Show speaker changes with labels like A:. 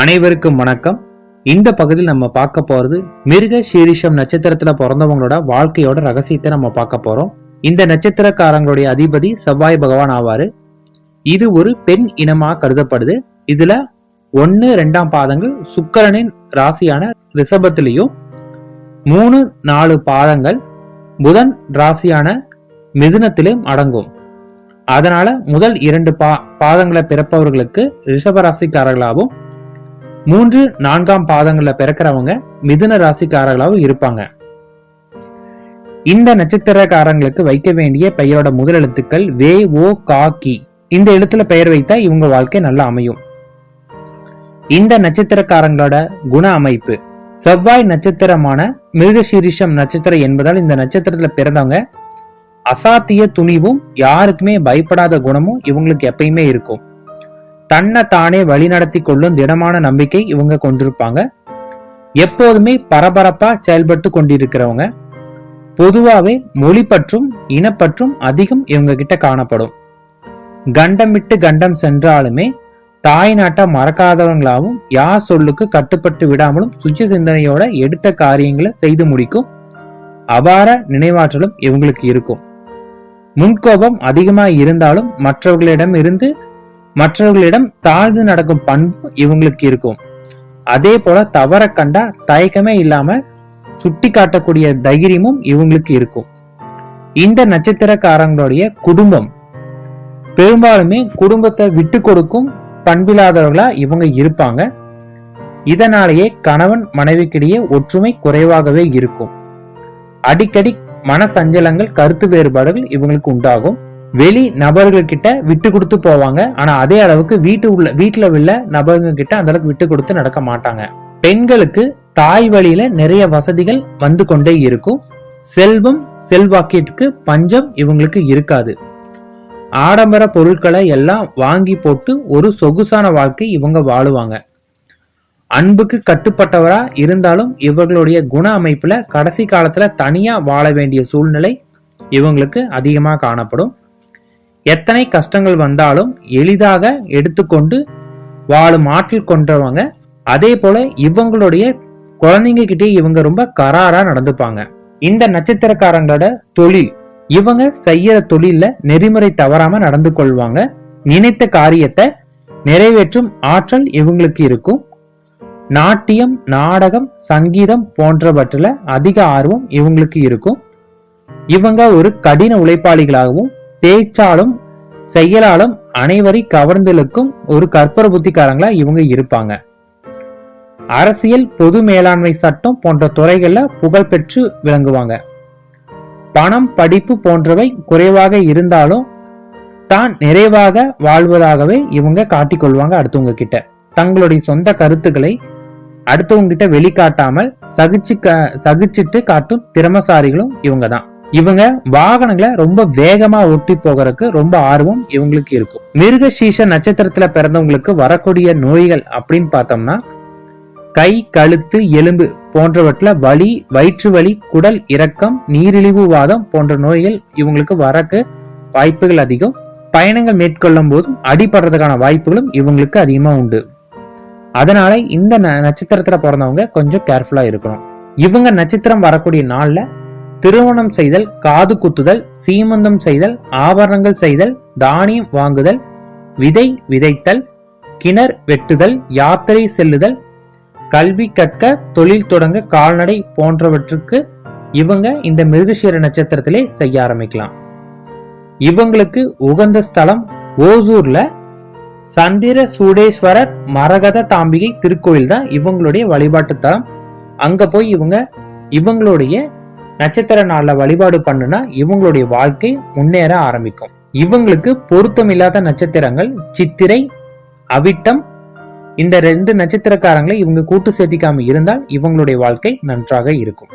A: அனைவருக்கும் வணக்கம். இந்த பகுதியில் நம்ம பார்க்க போறது மிருக சீரிஷம் நட்சத்திரத்துல பிறந்தவங்களோட வாழ்க்கையோட ரகசியத்தை நம்ம பார்க்க போறோம். இந்த நட்சத்திரக்காரங்களுடைய அதிபதி செவ்வாய் பகவான் ஆவாரு. இது ஒரு பெண் இனமா கருதப்படுது. இதுல ஒன்னு ரெண்டாம் பாதங்கள் சுக்கரனின் ராசியான ரிஷபத்திலையும் மூணு நாலு பாதங்கள் புதன் ராசியான மிதுனத்திலும் அடங்கும். அதனால முதல் இரண்டு பா பாதங்களை பிறப்பவர்களுக்கு ரிஷபராசிக்காரர்களாகவும் மூன்று நான்காம் பாதங்கள்ல பிறக்கிறவங்க மிதுன ராசிக்காரர்களாகவும் இருப்பாங்க. இந்த நட்சத்திரக்காரங்களுக்கு வைக்க வேண்டிய பெயரோட முதல் எழுத்துக்கள் வே ஓ கா கி. இந்த எழுத்துல பெயர் வைத்தா இவங்க வாழ்க்கை நல்லா அமையும். இந்த நட்சத்திரக்காரங்களோட குண அமைப்பு. செவ்வாய் நட்சத்திரமான மிருகசீரிஷம் நட்சத்திரம் என்பதால் இந்த நட்சத்திரத்துல பிறந்தவங்க அசாத்திய துணிவும் யாருக்குமே பயப்படாத குணமும் இவங்களுக்கு எப்பயுமே இருக்கும். தன்னை தானே வழிநடத்தி கொள்ளும் திடமான நம்பிக்கை இவங்க கொண்டிருப்பாங்க. எப்போதுமே பரபரப்பா செயல்பட்டு கொண்டிருக்கிறவங்க. பொதுவாவே மொழி பற்றும் இனப்பற்றும் அதிகம் இவங்க கிட்ட காணப்படும். கண்டம் விட்டு கண்டம் சென்றாலுமே தாய் நாட்டை மறக்காதவங்களாகவும் யார் சொல்லுக்கு கட்டுப்பட்டு விடாமலும் சுய சிந்தனையோட எடுத்த காரியங்களை செய்து முடிக்கும் அபார நினைவாற்றலும் இவங்களுக்கு இருக்கும். முன்கோபம் அதிகமா இருந்தாலும் மற்றவர்களிடம் இருந்து மற்றவர்களிடம் தாழ்ந்து நடக்கும் பண்பு இவங்களுக்கு இருக்கும். அதே போல தவற கண்டா தயக்கமே இல்லாம சுட்டி காட்டக்கூடிய தைரியமும் இவங்களுக்கு இருக்கும். இந்த நட்சத்திரக்காரங்களுடைய குடும்பம் பெரும்பாலுமே குடும்பத்தை விட்டு கொடுக்கும் பண்பில்லாதவர்களா இவங்க இருப்பாங்க. இதனாலேயே கணவன் மனைவிக்கிடையே ஒற்றுமை குறைவாகவே இருக்கும். அடிக்கடி மன சஞ்சலங்கள் கருத்து வேறுபாடுகள் இவங்களுக்கு உண்டாகும். வெளி நபர்கள் கிட்ட விட்டு கொடுத்து போவாங்க. ஆனா அதே அளவுக்கு வீட்டு உள்ள வீட்டுல உள்ள நபர்கள் கிட்ட அந்த அளவுக்கு விட்டு கொடுத்து நடக்க மாட்டாங்க. பெண்களுக்கு தாய் வழியில நிறைய வசதிகள் வந்து கொண்டே இருக்கும். செல்வம் செல்வாக்கிற்கு பஞ்சம் இவங்களுக்கு இருக்காது. ஆடம்பர பொருட்களை எல்லாம் வாங்கி போட்டு ஒரு சொகுசான வாழ்க்கை இவங்க வாழுவாங்க. அன்புக்கு கட்டுப்பட்டவரா இருந்தாலும் இவர்களுடைய குண அமைப்புல கடைசி காலத்துல தனியா வாழ வேண்டிய சூழ்நிலை இவங்களுக்கு அதிகமா காணப்படும். எத்தனை கஷ்டங்கள் வந்தாலும் எளிதாக எடுத்துக்கொண்டு வாழும் ஆற்றல் கொண்டவங்க. அதே போல இவங்களுடைய குழந்தைங்க கிட்டே இவங்க ரொம்ப கராரா நடந்துப்பாங்க. இந்த நட்சத்திரக்காரங்களோட தொழில் இவங்க செய்யற தொழில நெறிமுறை தவறாம நடந்து கொள்வாங்க. நினைத்த காரியத்தை நிறைவேற்றும் ஆற்றல் இவங்களுக்கு இருக்கும். நாட்டியம் நாடகம் சங்கீதம் போன்றவற்றில் அதிக ஆர்வம் இவங்களுக்கு இருக்கும். இவங்க ஒரு கடின உழைப்பாளிகளாகவும் பேச்சாலும் செயலாலும் அனைவரை கவர்ந்தலுக்கும் ஒரு கற்பர புத்திக்காரங்களா இவங்க இருப்பாங்க. அரசியல் பொது மேலாண்மை சட்டம் போன்ற துறைகள்ல புகழ்பெற்று விளங்குவாங்க. பணம் படிப்பு போன்றவை குறைவாக இருந்தாலும் தான் நிறைவாக வாழ்வதாகவே இவங்க காட்டிக்கொள்வாங்க அடுத்தவங்க கிட்ட தங்களுடைய சொந்த கருத்துக்களை அடுத்தவங்க கிட்ட வெளிக்காட்டாமல் சகிச்சு சகிச்சிட்டு காட்டும் திறமசாரிகளும் இவங்க தான் இவங்க வாகனங்களை ரொம்ப வேகமா ஓட்டி போகிறதுக்கு ரொம்ப ஆர்வம் இவங்களுக்கு இருக்கும். மிருக சீச நட்சத்திரத்துல பிறந்தவங்களுக்கு வரக்கூடிய நோய்கள் அப்படின்னு பார்த்தோம்னா கை கழுத்து எலும்பு போன்றவற்றில் வலி வயிற்று வலி குடல் இறக்கம் நீரிழிவு வாதம் போன்ற நோய்கள் இவங்களுக்கு வரக்கு வாய்ப்புகள் அதிகம். பயணங்கள் மேற்கொள்ளும் போதும் அடிபடுறதுக்கான வாய்ப்புகளும் இவங்களுக்கு அதிகமா உண்டு. அதனால இந்த நட்சத்திரத்துல பிறந்தவங்க கொஞ்சம் கேர்ஃபுல்லா இருக்கணும். இவங்க நட்சத்திரம் வரக்கூடிய நாள்ல திருமணம் செய்தல் காது குத்துதல் சீமந்தம் செய்தல் ஆபரணங்கள் செய்தல் தானியம் வாங்குதல் விதை விதைத்தல் கிணர் வெட்டுதல் யாத்திரை செல்லுதல் கல்வி கற்க தொழில் தொடங்க கால்நடை போன்றவற்றுக்கு இவங்க இந்த மிருகசீர நட்சத்திரத்திலே செய்ய ஆரம்பிக்கலாம். இவங்களுக்கு உகந்த ஸ்தலம் ஓசூர்ல சந்திர சூடேஸ்வரர் மரகத தாம்பிகை திருக்கோயில் தான் இவங்களுடைய வழிபாட்டு தலம். அங்க போய் இவங்க இவங்களுடைய நட்சத்திர நாள்ல வழிபாடு பண்ணுனா இவங்களுடைய வாழ்க்கை முன்னேற ஆரம்பிக்கும். இவங்களுக்கு பொருத்தமில்லாத நட்சத்திரங்கள் சித்திரை அவிட்டம் இந்த ரெண்டு நட்சத்திரக்காரங்களை இவங்க கூட்டு சேர்த்திக்காம இருந்தால் இவங்களுடைய வாழ்க்கை நன்றாக இருக்கும்.